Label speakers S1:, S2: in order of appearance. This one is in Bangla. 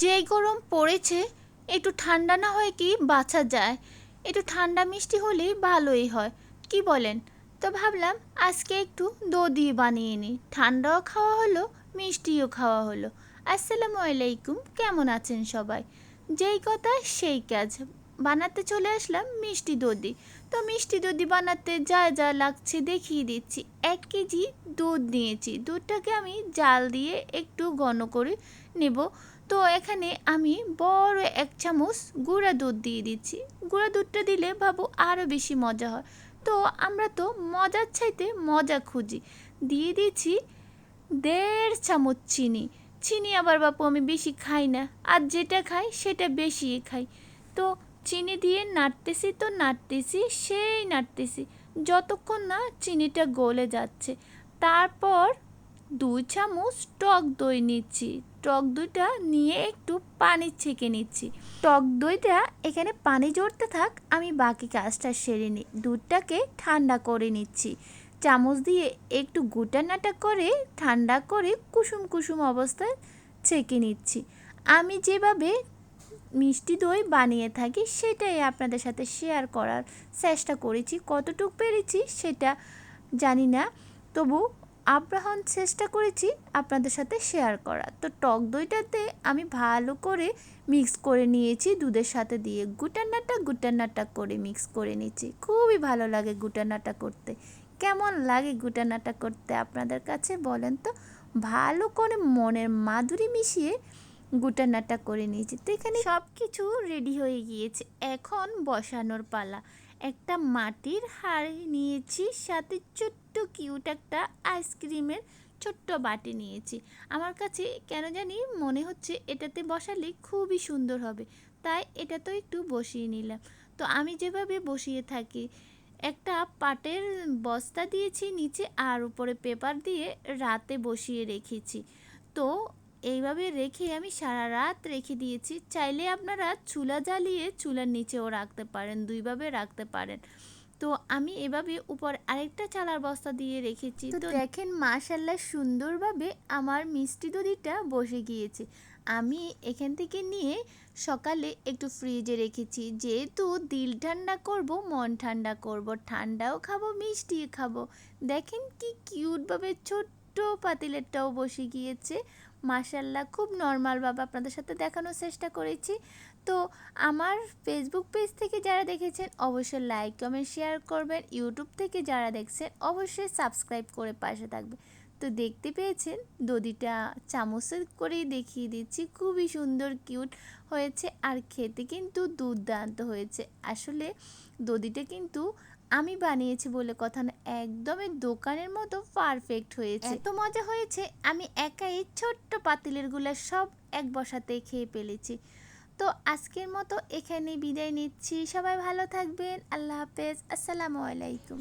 S1: যেই গরম পড়েছে, একটু ঠান্ডা না হয়ে কি বাঁচা যায়? একটু ঠান্ডা মিষ্টি হলেই ভালোই হয়, কি বলেন? তো ভাবলাম আজকে একটু দধি বানিয়ে নিই। ঠান্ডাও খাওয়া হলো, মিষ্টিও খাওয়া হলো। আসসালামু আলাইকুম, কেমন আছেন সবাই? যেই কথা সেই কাজ। বানাতে চলে আসলাম মিষ্টি দধি। তো মিষ্টি দধি বানাতে যা যা লাগছে দেখিয়ে দিচ্ছি। এক কেজি দুধ নিয়েছি। দুধটাকে আমি জাল দিয়ে একটু ঘন করে নেব। তো এখানে আমি বড় এক চামচ গুঁড়া দুধ দিয়ে দিচ্ছি। গুঁড়া দুধটা দিলে ভাবো আরও বেশি মজা হয়। তো আমরা তো মজার চাইতে মজা খুঁজি। দিয়ে দিচ্ছি দেড় চামচ চিনি। চিনি আবার বাপু আমি বেশি খাই না। আর যেটা খাই সেটা বেশি খাই। তো চিনি দিয়ে নাড়তেছি তো নাড়তেছি, সেই নাড়তেছি। যতক্ষণ না চিনিটা গলে যাচ্ছে। তারপর দুই চামচ টক দই নিচ্ছি। টক দইটা নিয়ে একটু পানি ছেঁকে নিচ্ছি। টক দইটা এখানে পানি জড়তে থাক, আমি বাকি কাজটা সেরে নিই দুধটাকে ঠান্ডা করে নিচ্ছি। চামচ দিয়ে একটু গোটানাটা করে ঠান্ডা করে কুসুম কুসুম অবস্থায় ছেঁকে নিচ্ছি। আমি যেভাবে মিষ্টি দই বানিয়ে থাকি, সেটাই আপনাদের সাথে শেয়ার করার চেষ্টা করেছি। কতটুকু পেরেছি সেটা জানি না। তবু আব্রাহন, চেষ্টা করেছি আপনাদের সাথে শেয়ার করা তো টক দইটাতে আমি ভালো করে মিক্স করে নিয়েছি, দুধের সাথে দিয়ে। গুটানাটা গুটানাটা করে মিক্স করে নিয়েছি। খুবই ভালো লাগে গুটানাটা করতে। কেমন লাগে গুটানাটা করতে আপনাদের কাছে বলেন তো? ভালো করে মনের মাধুরী মিশিয়ে গুটানাটা করে নিয়েছি। তো এখানে সব কিছু রেডি হয়ে গিয়েছে। এখন বসানোর পালা। একটা মাটির হাড়ি নিয়েছি, সাথে ছোট্ট কিউট একটা আইসক্রিমের ছোট্ট বাটি নিয়েছি। আমার কাছে কেন জানি মনে হচ্ছে এটাতে বসালে খুবই সুন্দর হবে। তাই এটা তো একটু বসিয়ে নিলাম। তো আমি যেভাবে বসিয়ে থাকি, একটা পাটের বস্তা দিয়েছি নিচে আর উপরে পেপার দিয়ে রাতে বসিয়ে রেখেছি। তো এইভাবে রেখে আমি সারা রাত রেখে দিয়েছি। চাইলে আপনারা চুলা জ্বালিয়ে চুলার নিচেও রাখতে পারেন দুইভাবে রাখতে পারেন। তো আমি এভাবে উপর আরেকটা চালার বস্তা দিয়ে রেখেছি। তো দেখেন মাশাল্লাহ সুন্দরভাবে আমার মিষ্টি দধিটা বসে গিয়েছে। আমি এখান থেকে নিয়ে সকালে একটু ফ্রিজে রেখেছি। যেহেতু দিল ঠান্ডা করব মন ঠান্ডা করব ঠান্ডাও খাব মিষ্টিও খাব। দেখেন কি কিউটভাবে ছোট্ট পাতিলেরটাও বসে গিয়েছে। মাশাল্লাহ খুব নর্মালভাবে আপনাদের সাথে দেখানোর চেষ্টা করেছি। তো আমার ফেসবুক পেজ থেকে যারা দেখেছেন, অবশ্যই লাইক কমেন্ট শেয়ার করবেন। ইউটিউব থেকে যারা দেখছেন, অবশ্যই সাবস্ক্রাইব করে পাশে থাকবে তো দেখতে পেয়েছেন দদিটা চামচের করেই দেখিয়ে দিচ্ছি। খুবই সুন্দর কিউট হয়েছে। আর খেতে কিন্তু দুর্দান্ত হয়েছে। আসলে দদিটা কিন্তু আমি বানিয়েছি বলে কথা না একদমই দোকানের মতো পারফেক্ট হয়েছে। এত মজা হয়েছে, আমি একাই ছোট্ট পাতিলেরগুলা সব এক বসাতে খেয়ে ফেলেছি। তো আজকের মতো এখানে বিদায় নিচ্ছি, সবাই ভালো থাকবেন, আল্লাহ হাফেজ, আসসালামু আলাইকুম।